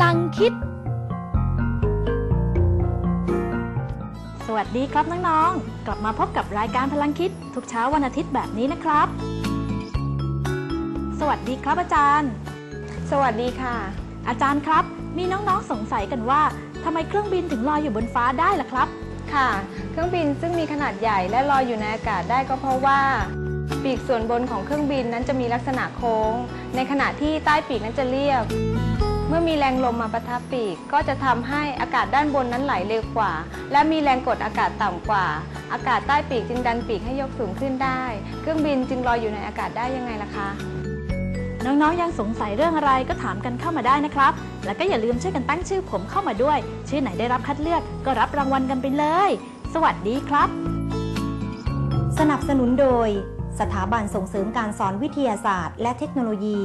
ลังคิด สวัสดีครับน้องๆ กลับมาพบกับรายการพลังคิด ทุกเช้าวันอาทิตย์แบบนี้นะครับ สวัสดีครับอาจารย์ สวัสดีค่ะ อาจารย์ครับ มีน้องๆสงสัยกันว่าทำไมเครื่องบินถึงลอยอยู่บนฟ้าได้ล่ะครับ ค่ะ เครื่องบินซึ่งมีขนาดใหญ่และลอยอยู่ในอากาศได้ก็เพราะว่า ปีกส่วนบนของเครื่องบินนั้นจะมีลักษณะโค้ง ในขณะที่ใต้ปีกนั้นจะเรียบเมื่อมีแรงลมมาปะทะปีก ก็จะทำให้อากาศด้านบนนั้นไหลเร็วกว่า และมีแรงกดอากาศต่ำกว่า อากาศใต้ปีกจึงดันปีกให้ยกสูงขึ้นได้ เครื่องบินจึงลอยอยู่ในอากาศได้ยังไงล่ะคะ น้องๆยังสงสัยเรื่องอะไรก็ถามกันเข้ามาได้นะครับ แล้วก็อย่าลืมช่วยกันตั้งชื่อผมเข้ามาด้วย ชื่อไหนได้รับคัดเลือกก็รับรางวัลกันไปเลย สวัสดีครับ สนับสนุนโดย สถาบันส่งเสริมการสอนวิทยาศาสตร์ และเทคโนโลยี